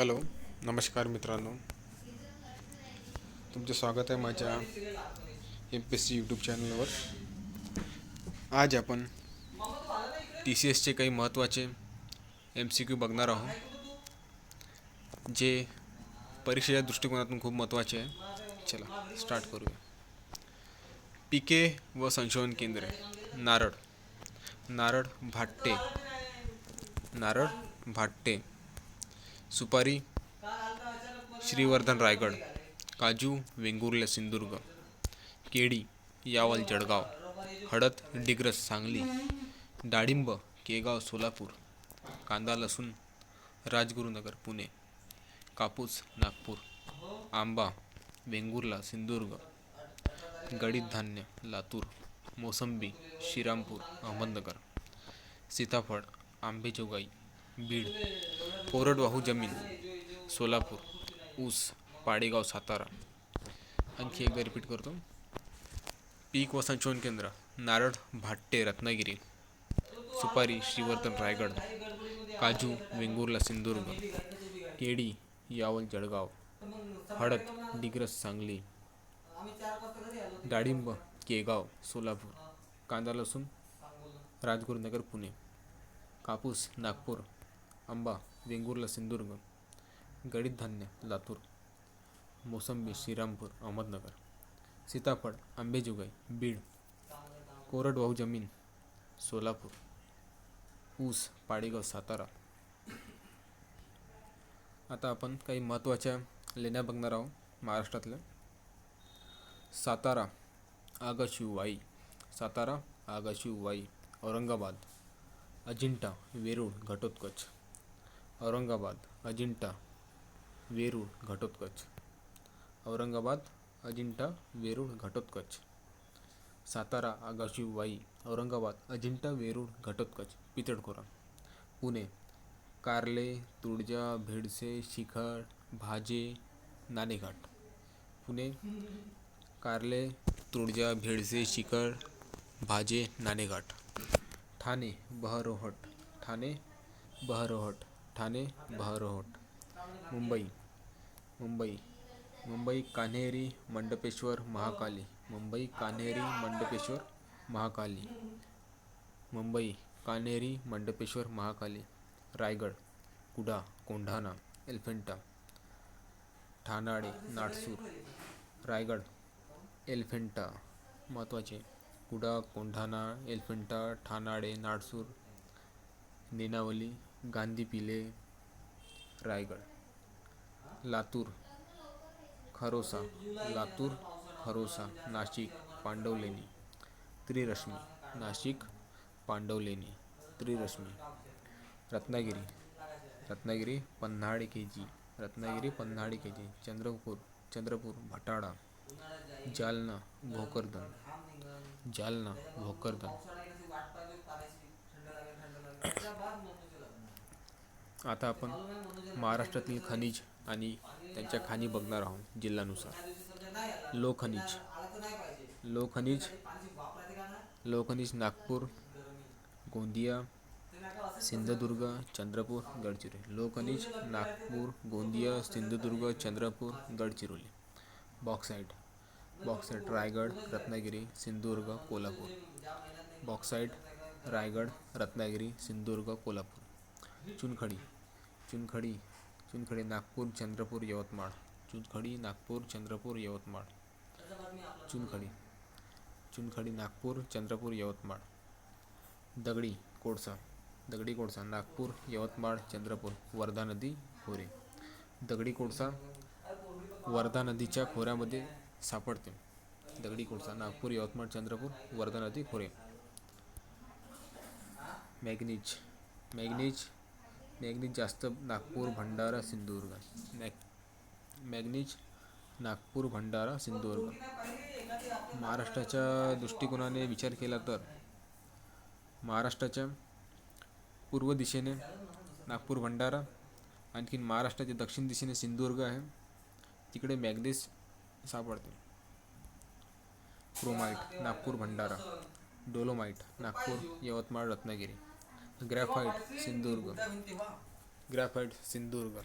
Hello नमस्कार मित्रांनो. तुमचे स्वागत आहे माझ्या M P S C YouTube चॅनलवर आज आपण टी सी एसचे काही महत्त्वाचे एम सी क्यू बघणार आहोत जे परीक्षेच्या दृष्टिकोनातून खूप महत्त्वाचे आहे. चला स्टार्ट करूया. पिके व संशोधन केंद्रे नारळ. नारळ भाट्टे. नारळ भाट्टे. सुपारी श्रीवर्धन रायगड काजू वेंगुर्ला सिंधुदुर्ग केळी यावल जळगाव हळद डिग्रस सांगली डाळिंब केगाव सोलापूर कांदा लसूण राजगुरुनगर पुणे कापूस नागपूर आंबा वेंगुर्ला सिंधुदुर्ग गडीत धान्य लातूर मोसंबी श्रीरामपूर अहमदनगर सीताफळ आंबेजोगाई बीड कोरडवाहू जमीन सोलापूर ऊस पाडेगाव सातारा. आणखी एकदा रिपीट करतो. पीक व संशोधन केंद्र नारळ भाट्टे रत्नागिरी. सुपारी श्रीवर्धन रायगड. काजू वेंगुर्ला सिंधुदुर्ग. केडी यावल जळगाव. हळद डिग्रस सांगली. डाळिंब केगाव सोलापूर. कांदा लसूण राजगुरुनगर पुणे. कापूस नागपूर. आंबा वेंगुर्ला सिंधुदुर्ग गडीत धान्य लातूर मोसंबी श्रीरामपूर अहमदनगर सीताफळ आंबेजोगाई बीड कोरडवाहू जमीन सोलापूर ऊस पाडेगाव सातारा. आता आपण काही महत्त्वाच्या लेण्या बघणार आहोत महाराष्ट्रातल्या. सातारा आगाशिववाई. सातारा आगाशिववाई औरंगाबाद अजिंठा वेरूळ घटोत्कच. औरंगाबाद अजिंठा वेरूळ घटोत्कच. औरंगाबाद अजिंठा वेरूळ घटोत्कच. सातारा आगाशिववाई औरंगाबाद अजिंठा वेरूळ घटोत्कच पितळखोरा. पुणे कार्ले तुळजा भेडसे शिखर भाजे नाणेघाट. पुणे कार्ले तुळजा भेडसे शिखर भाजे नाणेघाट. ठाणे बहरोहट. ठाणे बहरोहट. ठाणे बहरहोट मुंबई मुंबई मुंबई कान्हेरी मंडपेश्वर महाकाली मुंबई कान्हेरी मंडपेश्वर महाकाली मुंबई कान्हेरी मंडपेश्वर महाकाली रायगड कुडा कोंढाणा एल्फेंटा ठाणाडे नाटसूर रायगड एल्फेंटा महत्त्वाचे कुडा कोंढाणा एल्फेंटा ठाणाडे नाडसूर नेनावली गांधी पिले रायगड लातूर खरोसा लातूर खरोसा नाशिक पांडवलेणी त्रिरश्मी नाशिक पांडवलेणी त्रिरश्मी रत्नागिरी रत्नागिरी पन्हाळे के जी रत्नागिरी पन्हाळे के जी चंद्रपूर चंद्रपूर भटाडा जालना भोकरदन जालना भोकरदन. आता आपण महाराष्ट्रातील खनिज आणि त्यांच्या खाणी बघणार आहोत जिल्ह्यानुसार. लोखनिज लोखनिज लोखनिज Nagpur Gondia Sindhudurg Chandrapur Gadchiroli. लोखनिज Nagpur Gondia Sindhudurg Chandrapur Gadchiroli. Bauxite bauxite Raigad Ratnagiri Sindhudurg Kolhapur. Bauxite Raigad Ratnagiri Sindhudurg Kolhapur. चुनखडी चुनखडी चुनखडी नागपूर चंद्रपूर यवतमाळ. चुनखडी नागपूर चंद्रपूर यवतमाळ. चुनखडी चुनखडी नागपूर चंद्रपूर यवतमाळ. दगडी कोळसा. दगडी कोळसा नागपूर यवतमाळ चंद्रपूर वर्धा नदी खोरे. दगडी कोळसा वर्धा नदीच्या खोऱ्यामध्ये सापडते. दगडी कोळसा नागपूर यवतमाळ चंद्रपूर वर्धा नदी खोरे. मॅग्नीज मॅग्नीज मॅग्नीज जास्त नागपूर भंडारा सिंधुदुर्ग. मॅग मॅग्नीज नागपूर भंडारा सिंधुदुर्ग. महाराष्ट्राच्या दृष्टिकोनाने विचार केला तर महाराष्ट्राच्या पूर्व दिशेने नागपूर भंडारा आणखीन महाराष्ट्राच्या दक्षिण दिशेने सिंधुदुर्ग आहे. तिकडे मॅग्नीज सापडते chromite Nagpur Bhandara. Dolomite Nagpur Yavatmal Ratnagiri. Graphite Sindhudurg graphite Sindhudurg